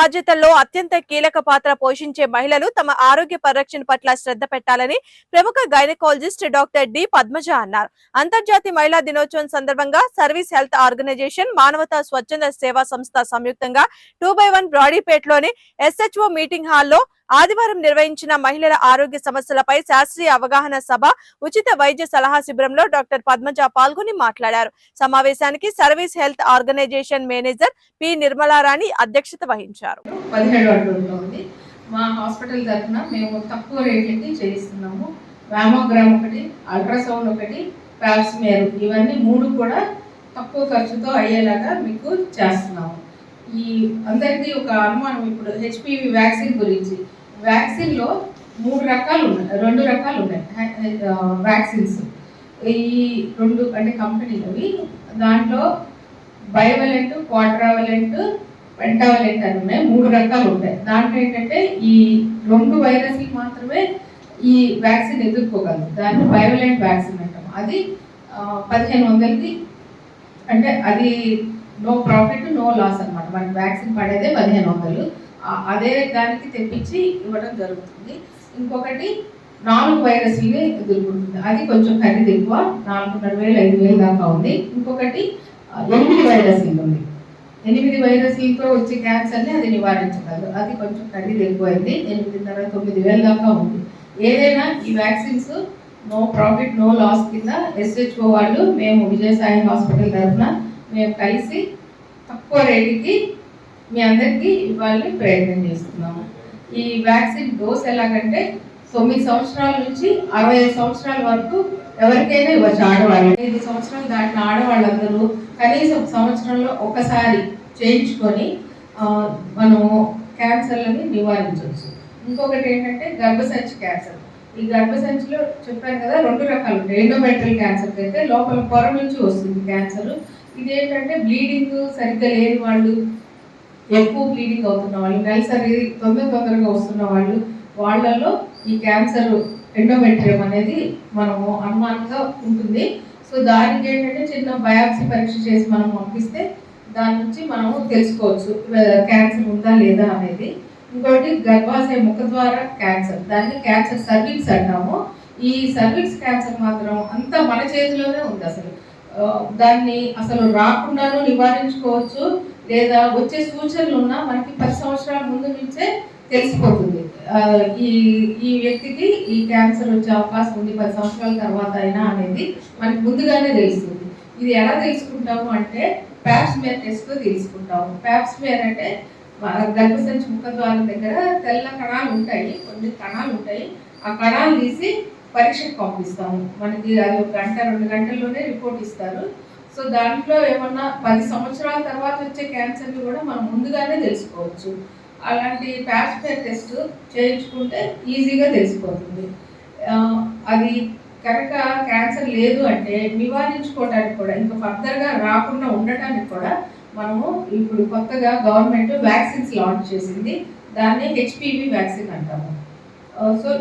బాధ్యతల్లో అత్యంత కీలక పాత్ర పోషించే మహిళలు తమ ఆరోగ్య పరిరక్షణ పట్ల శ్రద్ధ పెట్టాలని ప్రముఖ గైనకాలజిస్ట్ డాక్టర్ డి పద్మజ అన్నారు. అంతర్జాతీయ మహిళా దినోత్సవం సందర్భంగా సర్వీస్ హెల్త్ ఆర్గనైజేషన్ మానవతా స్వచ్ఛంద సేవా సంస్థ సంయుక్తంగా టూ బై వన్ బ్రాడీపేటలోని ఎస్హెచ్ఓ మీటింగ్ హాల్లో ఆదివారం నిర్వహించిన మహిళల ఆరోగ్య సమస్యలపై శాస్త్రీయ అవగాహన సభ ఉచిత వైద్య సలహా శిబిరంలో డాక్టర్ పద్మజ పాల్గొని మాట్లాడారు. సమావేశానికి service health organization manager P. Nirmalarani అధ్యక్షత వహించారు. మా హాస్పిటల్ తరఫున మేము తక్కువ రేట్లకి చేయిస్తున్నాము. వ్యామోగ్రామ్ ఒకటి అల్ట్రాసౌండ్ ఒకటి ప్యాప్స్మేర్ ఇవన్నీ మూడు కూడా తక్కువ ఖర్చుతో అయ్యేలాగా మీకు చేస్తున్నాము. ఈ అందరికీ ఒక అనుమానం ఇప్పుడు హెచ్పివి వ్యాక్సిన్ గురించి. వ్యాక్సిన్లో మూడు రకాలు ఉన్నాయి రెండు రకాలు ఉన్నాయి వ్యాక్సిన్స్. ఈ రెండు అంటే కంపెనీలవి దాంట్లో బయోవలెంట్ క్వాడ్రావలెంట్ పెంటావలెంట్ అని ఉన్నాయి మూడు రకాలు ఉంటాయి. దాంట్లో ఏంటంటే ఈ రెండు వైరస్లు మాత్రమే ఈ వ్యాక్సిన్ ఎదుర్కోగలదు దాన్ని బయోవలెంట్ వ్యాక్సిన్ అంటాం. అది పదిహేను వందలకి అంటే అది నో ప్రాఫిట్ నో లాస్ అనమాట మనకి వ్యాక్సిన్ పడేదే పదిహేను వందలు. అదే దానికి తెప్పించి ఇవ్వడం జరుగుతుంది. ఇంకొకటి నాలుగు వైరస్లే ఎదుర్కొంటుంది అది కొంచెం ఖరీదు ఎక్కువ నాలుగున్నర వేలు ఐదు వేలు దాకా ఉంది. ఇంకొకటి ఎనిమిది వైరస్లు ఉంది. ఎనిమిది వైరస్లతో వచ్చే క్యాన్సర్ని అది నివారించగలదు అది కొంచెం ఖరీదు ఎక్కువైంది ఎనిమిదిన్నర తొమ్మిది వేల దాకా ఉంది. ఏదైనా ఈ vaccines no profit no loss కింద ఎస్హెచ్ఓ వాళ్ళు మేము విజయసాయి హాస్పిటల్ తరఫున మేము కలిసి తక్కువ రేటుకి మీ అందరికీ ఇవ్వాలని ప్రయత్నం చేస్తున్నాము. ఈ వ్యాక్సిన్ డోస్ ఎలాగంటే తొమ్మిది సంవత్సరాల నుంచి అరవై ఐదు సంవత్సరాల వరకు ఎవరికైనా ఇవ్వచ్చు ఆడవాళ్ళు ఐదు సంవత్సరాలు దాటిన ఆడవాళ్ళందరూ కనీసం ఒక సంవత్సరంలో ఒకసారి చేయించుకొని మనం మనము క్యాన్సర్లని నివారించవచ్చు. ఇంకొకటి ఏంటంటే గర్భసంచి క్యాన్సర్. ఈ గర్భసంచిలో చెప్పాను కదా రెండు రకాలు ఉంటాయి. ఎండోమెట్రల్ క్యాన్సర్ అయితే లోపల పొర నుంచి వస్తుంది క్యాన్సర్. ఇది ఏంటంటే బ్లీడింగ్ సరిగ్గా లేని వాళ్ళు ఎక్కువ బ్లీడింగ్ అవుతున్న వాళ్ళు నెలసరి తొందర తొందరగా వస్తున్న వాళ్ళు వాళ్ళలో ఈ క్యాన్సర్ ఎండోమెట్రియం అనేది మనము అనుమానంగా ఉంటుంది. సో దానికి ఏంటంటే చిన్న బయాప్సీ పరీక్ష చేసి మనం పంపిస్తే దాని నుంచి మనము తెలుసుకోవచ్చు క్యాన్సర్ ఉందా లేదా అనేది. ఇంకోటి గర్భాశయ ముఖ ద్వారా క్యాన్సర్ దాన్ని క్యాన్సర్ సర్వీస్ అంటాము. ఈ సర్వీస్ క్యాన్సర్ మాత్రం అంతా మన చేతిలోనే ఉంది అసలు. దాన్ని అసలు రాకుండాను నివారించుకోవచ్చు. లేదా వచ్చే సూచనలు ఉన్నా మనకి పది సంవత్సరాల ముందు నుంచే తెలిసిపోతుంది. ఈ ఈ వ్యక్తికి ఈ క్యాన్సర్ వచ్చే అవకాశం ఉంది పది సంవత్సరాల తర్వాత అయినా అనేది మనకి ముందుగానే తెలుస్తుంది. ఇది ఎలా తెలుసుకుంటాము అంటే ప్యాప్స్మేర్ టెస్ట్ తెలుసుకుంటాము. ప్యాప్స్మేర్ అంటే గర్భసంచి గర్భసంచి ముఖద్వారం దగ్గర తెల్ల కణాలు ఉంటాయి కొన్ని కణాలు ఉంటాయి. ఆ కణాలు తీసి పరీక్షకు పంపిస్తాము. మనకి అది ఒక గంట రెండు గంటల్లోనే రిపోర్ట్ ఇస్తారు. సో దాంట్లో ఏమన్నా పది సంవత్సరాల తర్వాత వచ్చే క్యాన్సర్లు కూడా మనం ముందుగానే తెలుసుకోవచ్చు. అలాంటి ప్యాస్పేర్ టెస్ట్ చేయించుకుంటే ఈజీగా తెలిసిపోతుంది. అది కనుక క్యాన్సర్ లేదు అంటే నివారించుకోవడానికి కూడా ఇంకా ఫర్దర్గా రాకుండా ఉండటానికి కూడా మనము ఇప్పుడు కొత్తగా గవర్నమెంట్ వ్యాక్సిన్స్ లాంచ్ చేసింది. దాన్ని హెచ్పివి వ్యాక్సిన్ అంటాము. సో